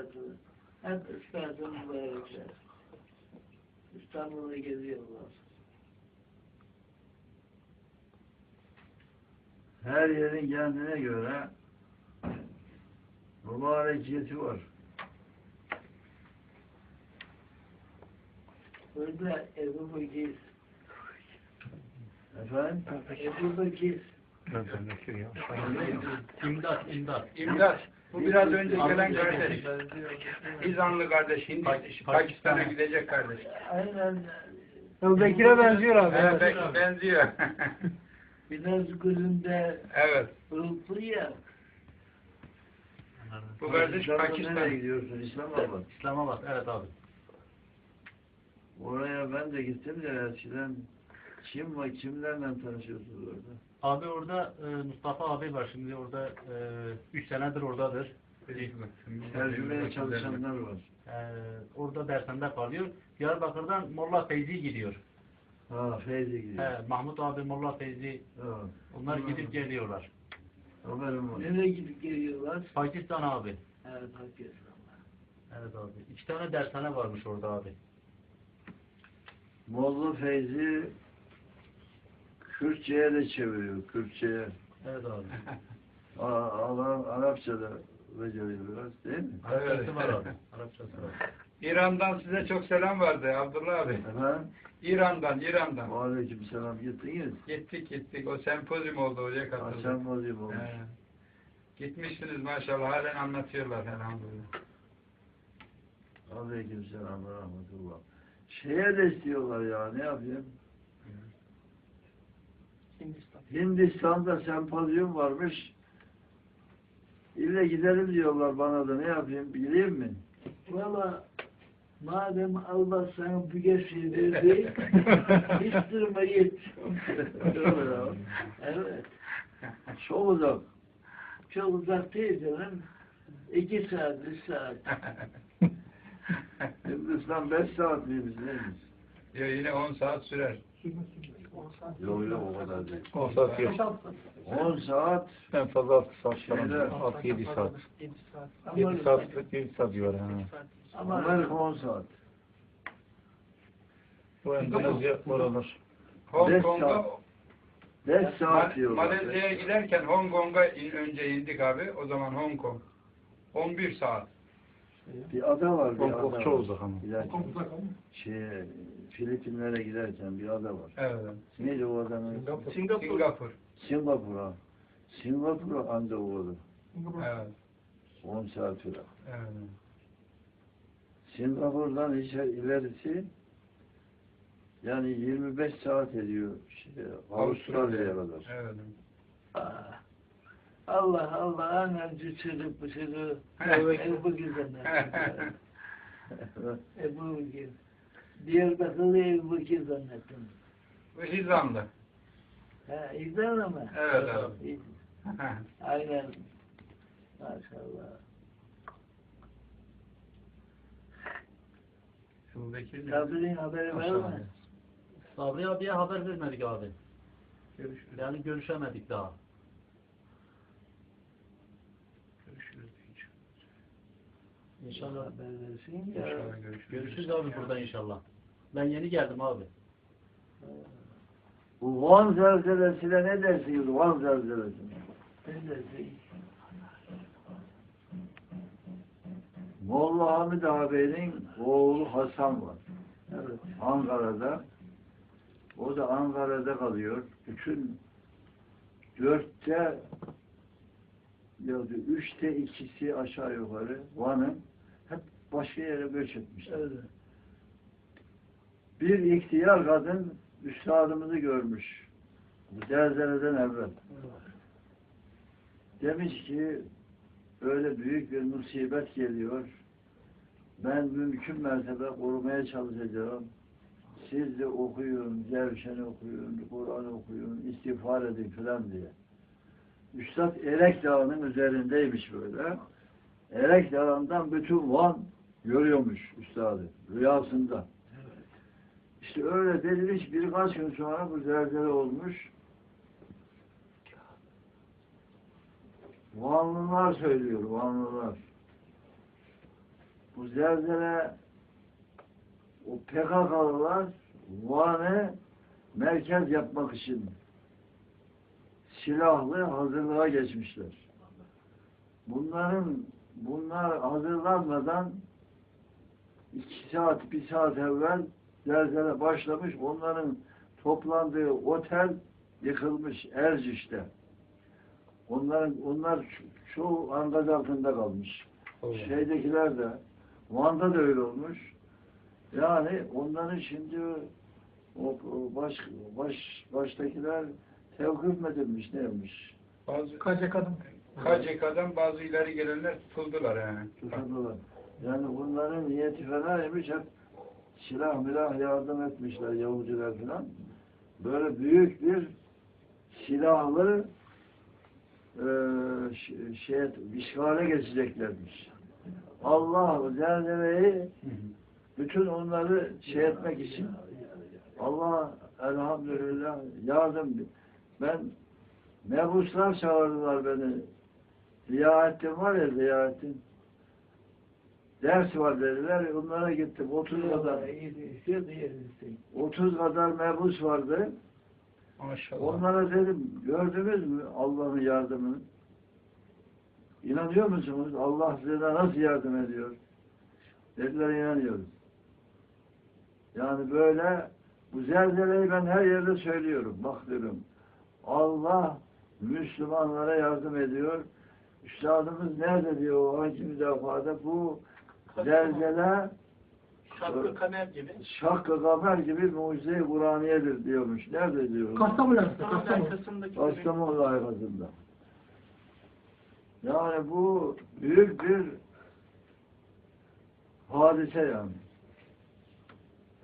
üstadı. Hep üstadı mübarekler. İstanbul'a geziyorlar. Her yerin kendine göre mübarekiyeti var. Burada Ebu Bekir, Efendim? Ebu Bekir, İmdat, imdat. İmdat. Bu biraz önce gelen kardeş. İzanlı kardeş. Hindi, Pakistan. Pakistan'a gidecek kardeş. aynen Bekir'e benziyor abi. Evet, be- benziyor. biraz gözünde evet. ırklı ya. Bu kardeş Pakistan'da Pakistan. nereye gidiyorsun? İslamabad. İslamabad, evet abi. Oraya ben de gittim de eskiden kim var, kimlerle tanışıyorsunuz orada? Abi orada e, Mustafa abi var şimdi orada 3 senedir oradadır. Tercümeye çalışanlar var. E, orada dersinde kalıyor. Diyarbakır'dan Molla Feyzi gidiyor. Ha, Feyzi gidiyor. He, Mahmut abi, Molla Feyzi Ha, onlar gidip geliyorlar. haberim var. Nereye gidip geliyorlar? Pakistan abi. Evet, Pakistan'da. Evet abi. İki tane dershane varmış orada abi. Molla Feyzi Kürtçe'ye de çeviriyor, Kürtçe'ye. Evet abi. Aa, Allah Arapça da beceriyor biraz değil mi? Arapçası var abi. Arapçası var. İran'dan size çok selam vardı Abdullah abi. Efendim? İran'dan, İran'dan. Aleyküm selam gittiniz. Gittik gittik. O sempozyum oldu oraya katıldık. Hasan Mazim olmuş. He. Gitmişsiniz maşallah. Halen anlatıyorlar elhamdülillah. Aleyküm selam ve rahmetullah. Şeye de istiyorlar ya ne yapayım? Hindistan'da sempozyum varmış. İlle gidelim diyorlar bana da ne yapayım bileyim mi? Valla madem Allah sana bu geçi verdi, durma git. Öyle ya. Evet. Çok uzak. Çok uzak değil canım. İki saat, üç saat. Hindistan 5 saat miymiş neymiş? Yo, yine 10 saat sürer. Yok yok o kadar değil. 10 saat yok. 10 saat En fazla 6 saat falan. Şeyler. 6-7 saat. Ama, 7 saat, 7 saat civarı. Ha. ama Amerika 10 saat. Bu Endonezya oralar. Hong Kong'a saat. 5 saat diyorlar. Malezya'ya giderken Hong Kong'a in- önce indik abi. O zaman Hong Kong. 11 saat. Bir ada var. Bir Hong ada Kong çok uzak ama. Giderken, şey, Filipinlere giderken bir ada var. Evet. Neydi o adanın? Singapur. Singapur ha. Singapur'a anca uğradı. Evet. 10 saat falan. Evet. Singapur'dan ilerisi yani 25 saat ediyor şey, Avustralya'ya kadar. Evet. Ah, Allah Allah anamcı çocuk bu çocuğu. Evet. Ebu Bekir'den. Ebu Bekir. Diyarbakırlı Ebu Bekir zannettim. Bu Hizanlı. Ha, İzler mi? Evet abi. Aynen. Maşallah. Sabri'nin haberi var mı? Sabri abiye haber vermedik abi. Görüşürüz. Yani görüşemedik daha. Görüşürüz. İnşallah. Versin ya. İnşallah görüşürüz. Görüşürüz abi burada inşallah. Ben yeni geldim abi. Bu Van zelzelesine ne dersiniz Van zelzelesine? Ne dersin? Molla Hamid ağabeyinin oğlu Hasan var. Evet. Ankara'da. O da Ankara'da kalıyor. Bütün dörtte ya da üçte ikisi aşağı yukarı Van'ın hep başka yere göç etmişler. Evet. Bir ihtiyar kadın üstadımızı görmüş. Bu zelzeleden evvel. Demiş ki öyle büyük bir musibet geliyor. Ben mümkün mertebe korumaya çalışacağım. Siz de okuyun, Cevşen'i okuyun, Kur'an okuyun, istiğfar edin filan diye. Üstad Erek Dağı'nın üzerindeymiş böyle. Erek Dağı'ndan bütün Van görüyormuş üstadı rüyasında. İşte öyle denilmiş birkaç gün sonra bu zelzele olmuş. Vanlılar söylüyor, Vanlılar. bu zelzele o PKK'lılar Van'ı merkez yapmak için silahlı hazırlığa geçmişler. Bunların bunlar hazırlanmadan iki saat, bir saat evvel zelzele başlamış. Onların toplandığı otel yıkılmış Erciş'te. Onların onlar ço- çoğu angaz altında kalmış. Şeydekiler de Van'da da öyle olmuş. Yani onların şimdi o, baş, baş, baştakiler tevkif mi edilmiş neymiş? Bazı Kaç kadın? KCK'dan bazı ileri gelenler tutuldular yani. Tutuklular. Yani bunların niyeti fenaymış hep silah milah yardım etmişler Yahudiler falan. Böyle büyük bir silahlı ş- şey, işgale geçeceklermiş. Allah zelzeleyi bütün onları şey etmek için Allah elhamdülillah yardım ben mebuslar çağırdılar beni Ziyarettin var ya Ziyarettin ders var dediler onlara gittim. 30 kadar 30 kadar mebus vardı. Maşallah. onlara dedim gördünüz mü Allah'ın yardımını? İnanıyor musunuz? Allah size nasıl yardım ediyor? Dediler inanıyoruz. Yani böyle bu zelzeleyi ben her yerde söylüyorum. Bak diyorum Allah Müslümanlara yardım ediyor Üstadımız nerede diyor o hangi müdafada bu zelzele Şarkı kamer gibi. şakkı kamer gibi mucize-i Kur'aniyedir diyormuş. Nerede diyor? Kastamonu Kastamonu arkasında. Yani bu büyük bir hadise yani.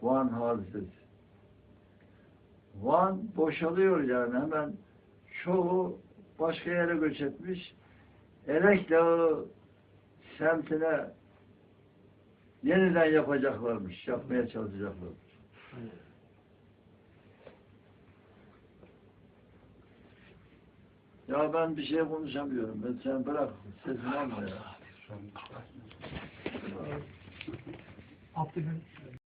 Van hadisesi. Van boşalıyor yani hemen çoğu başka yere göç etmiş. Erek Dağı semtine yeniden yapacaklarmış, yapmaya çalışacaklarmış. Ya ben bir şey konuşamıyorum. Ben sen bırak sesini alma ya. Abdülhamid.